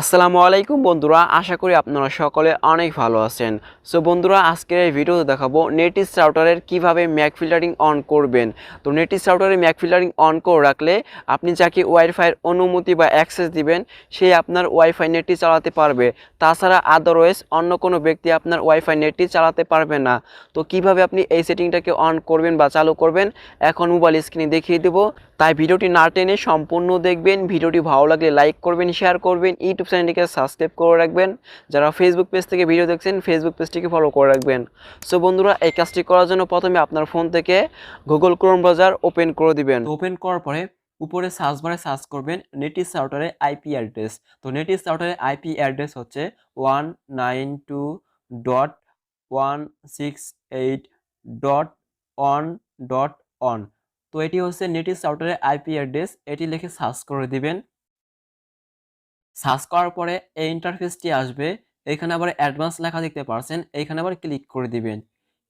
আসসালামু আলাইকুম বন্ধুরা, আশা করি আপনারা সকলে অনেক ভালো আছেন। সো বন্ধুরা, আজকের এই ভিডিওতে দেখাবো নেটিস রাউটারের কীভাবে ম্যাক ফিল্টারিং অন করবেন। তো নেটিস রাউটারে ম্যাক ফিল্টারিং অন করে রাখলে আপনি যাকে ওয়াইফাইয়ের অনুমতি বা অ্যাক্সেস দিবেন, সে আপনার ওয়াইফাই নেটটি চালাতে পারবে। তাছাড়া আদারওয়াইজ অন্য কোনো ব্যক্তি আপনার ওয়াইফাই নেটটি চালাতে পারবে না। তো কীভাবে আপনি এই সেটিংটাকে অন করবেন বা চালু করবেন, এখন মোবাইল স্ক্রিনে দেখিয়ে দেবো। তাই ভিডিওটি না টেনে সম্পূর্ণ দেখবেন। ভিডিওটি ভালো লাগলে লাইক করবেন শেয়ার করবেন, ইউটিউব চ্যানেলটিকে সাবস্ক্রাইব করে রাখবেন। যারা ফেসবুক পেজ থেকে ভিডিও দেখছেন ফেসবুক পেজটিকে ফলো করে রাখবেন। সো বন্ধুরা, এই কাজটি করার জন্য প্রথমে আপনার ফোন থেকে গুগল ক্রোম ব্রাউজার ওপেন করে দিবেন। ওপেন করার পরে উপরে সার্চ বারে সার্চ করবেন নেটিস রাউটারে আইপি অ্যাড্রেস তো নেটিস রাউটারে আইপি অ্যাড্রেস হচ্ছে one nine two dot one six eight dot one dot one তো এটি হচ্ছে নেটিস রাউটারের আইপি অ্যাড্রেস। এটি লিখে সার্চ করে দিবেন। সার্চ করার পরে এই ইন্টারফেসটি আসবে। এখানে আবার অ্যাডভান্স লেখা দেখতে পারছেন। এইখানে আবার ক্লিক করে দিবেন।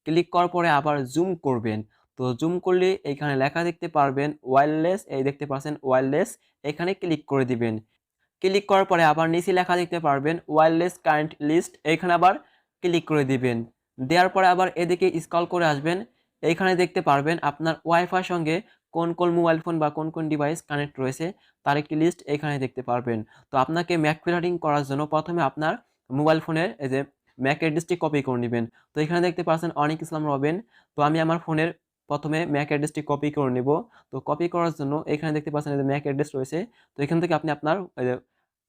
ক্লিক করার পরে আবার জুম করবেন। তো জুম করলে এখানে লেখা দেখতে পারবেন ওয়্যারলেস এই দেখতে পাচ্ছেন ওয়্যারলেস এখানে ক্লিক করে দিবেন। ক্লিক করার পরে আবার নিচে লেখা দেখতে পারবেন ওয়্যারলেস কারেন্ট লিস্ট। এখানে আবার ক্লিক করে দিবেন। দেওয়ার পরে আবার এদিকে স্ক্রল করে আসবেন। এইখানে দেখতে পারবেন আপনার ওয়াইফাই সঙ্গে কোন কোন মোবাইল ফোন বা কোন কোন ডিভাইস কানেক্ট রয়েছে, তার একটি লিস্ট এখানে দেখতে পারবেন। তো আপনাকে ম্যাক ফিল্টারিং করার জন্য প্রথমে আপনার মোবাইল ফোনের এই যে ম্যাক অ্যাড্রেসটি কপি করে নেবেন। তো এখানে দেখতে পাচ্ছেন অনেক ইসলাম রবেন। তো আমি আমার ফোনের প্রথমে ম্যাক অ্যাড্রেসটি কপি করে নেব। তো কপি করার জন্য এখানে দেখতে পাচ্ছেন যে ম্যাক অ্যাড্রেস রয়েছে। তো এখান থেকে আপনি আপনার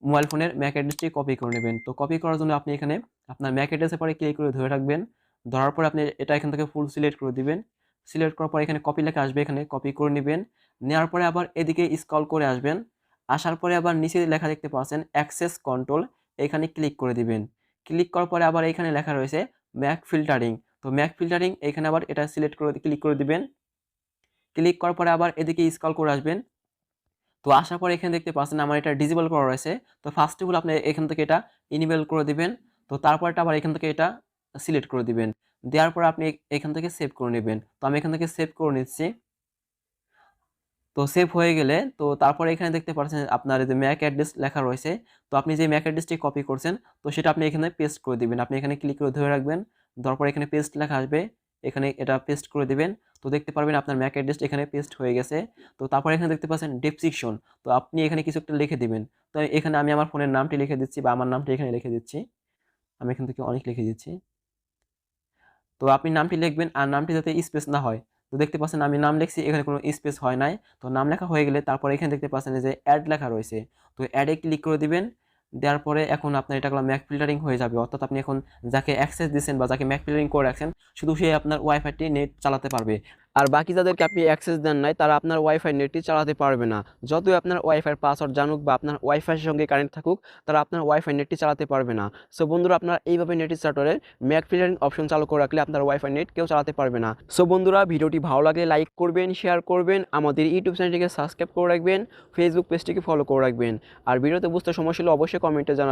মোবাইল ফোনের ম্যাক অ্যাড্রেসটি কপি করে নেবেন। তো কপি করার জন্য আপনি এখানে আপনার ম্যাক অ্যাড্রেসের পরে ক্লিক করে ধরে রাখবেন। ধরার পরে আপনি এটা এখান থেকে ফুল সিলেক্ট করে দিবেন। সিলেক্ট করার পর এখানে কপি লেখা আসবে এখানে কপি করে নেবেন। নেওয়ার পরে আবার এদিকে স্ক্রল করে আসবেন। আসার পরে আবার নিচে লেখা দেখতে পাচ্ছেন অ্যাক্সেস কন্ট্রোল এখানে ক্লিক করে দিবেন। ক্লিক করার পরে আবার এখানে লেখা রয়েছে ম্যাক ফিল্টারিং তো ম্যাক ফিল্টারিং এখানে আবার এটা সিলেক্ট করে ক্লিক করে দিবেন। ক্লিক করার পরে আবার এদিকে স্ক্রল করে আসবেন। তো আসার পরে এখানে দেখতে পাচ্ছেন আমার এটা ডিজেবল করা রয়েছে। তো ফার্স্ট অফ অল আপনি এখান থেকে এটা ইনেবল করে দিবেন। তো তারপরটা আবার এখান থেকে এটা সিলেক্ট করে দিবেন। দেওয়ার পর আপনি এখান থেকে সেভ করে নেবেন। তো আমি এখান থেকে সেভ করে নিচ্ছি। তো সেভ হয়ে গেলে, তো তারপরে এখানে দেখতে পাচ্ছেন আপনার যে ম্যাক অ্যাড্রেস লেখা রয়েছে। তো আপনি যে ম্যাক অ্যাড্রেসটি কপি করছেন, তো সেটা আপনি এখানে পেস্ট করে দিবেন। আপনি এখানে ক্লিক করে ধরে রাখবেন। দেওয়ার পর এখানে পেস্ট লেখা আসবে। এখানে এটা পেস্ট করে দিবেন। তো দেখতে পারবেন আপনার ম্যাক অ্যাড্রেস এখানে পেস্ট হয়ে গেছে। তো তারপর এখানে দেখতে পাচ্ছেন ডেসক্রিপশন তো আপনি এখানে কিছু একটা লিখে দিবেন। তো এখানে আমি আমার ফোনের নামটি লিখে দিচ্ছি বা আমার নামটি এখানে লিখে দিচ্ছি। আমি এখান থেকে অনেক লিখে দিচ্ছি। তো আপনি নামটি লিখবেন আর নামটি যাতে স্পেস না হয়। তো দেখতে পাচ্ছেন আমি নাম লিখছি, এখানে কোনো স্পেস হয় নাই। তো নাম লেখা হয়ে গেলে তারপর এখানে দেখতে পাচ্ছেন যে অ্যাড লেখা রয়েছে। তো অ্যাডে ক্লিক করে দিবেন, দেওয়ার পরে এখন আপনার এটা ম্যাক ফিল্টারিং হয়ে যাবে। অর্থাৎ আপনি এখন যাকে অ্যাক্সেস দিচ্ছেন বা যাকে ম্যাক ফিল্টারিং করে রাখছেন, শুধু সে আপনার ওয়াইফাইটি নেট চালাতে পারবে। আর বাকি যাদেরকে আপনি অ্যাক্সেস দেন নাই, তারা আপনার ওয়াইফাই নেটটি চালাতে পারবে না। যতই আপনার ওয়াইফাই পাসওয়ার্ড জানুক বা আপনার ওয়াইফাইয়ের সঙ্গে কানেক্ট থাকুক, তারা আপনার ওয়াইফাই নেটটি চালাতে পারবে না। সো বন্ধুরা, আপনারা এইভাবে নেটি স্টার্টারের ম্যাক ফিল্টারিং অপশন চালু করে রাখলে আপনার ওয়াইফাই নেট কেউ চালাতে পারবে না। সো বন্ধুরা, ভিডিওটি ভালো লাগলে লাইক করবেন শেয়ার করবেন, আমাদের ইউটিউব চ্যানেলটিকে সাবস্ক্রাইব করে রাখবেন ফেসবুক পেজটিকে ফলো করে রাখবেন। আর ভিডিওতে বুঝতে সমস্যা হলে অবশ্যই কমেন্টে জানাবেন।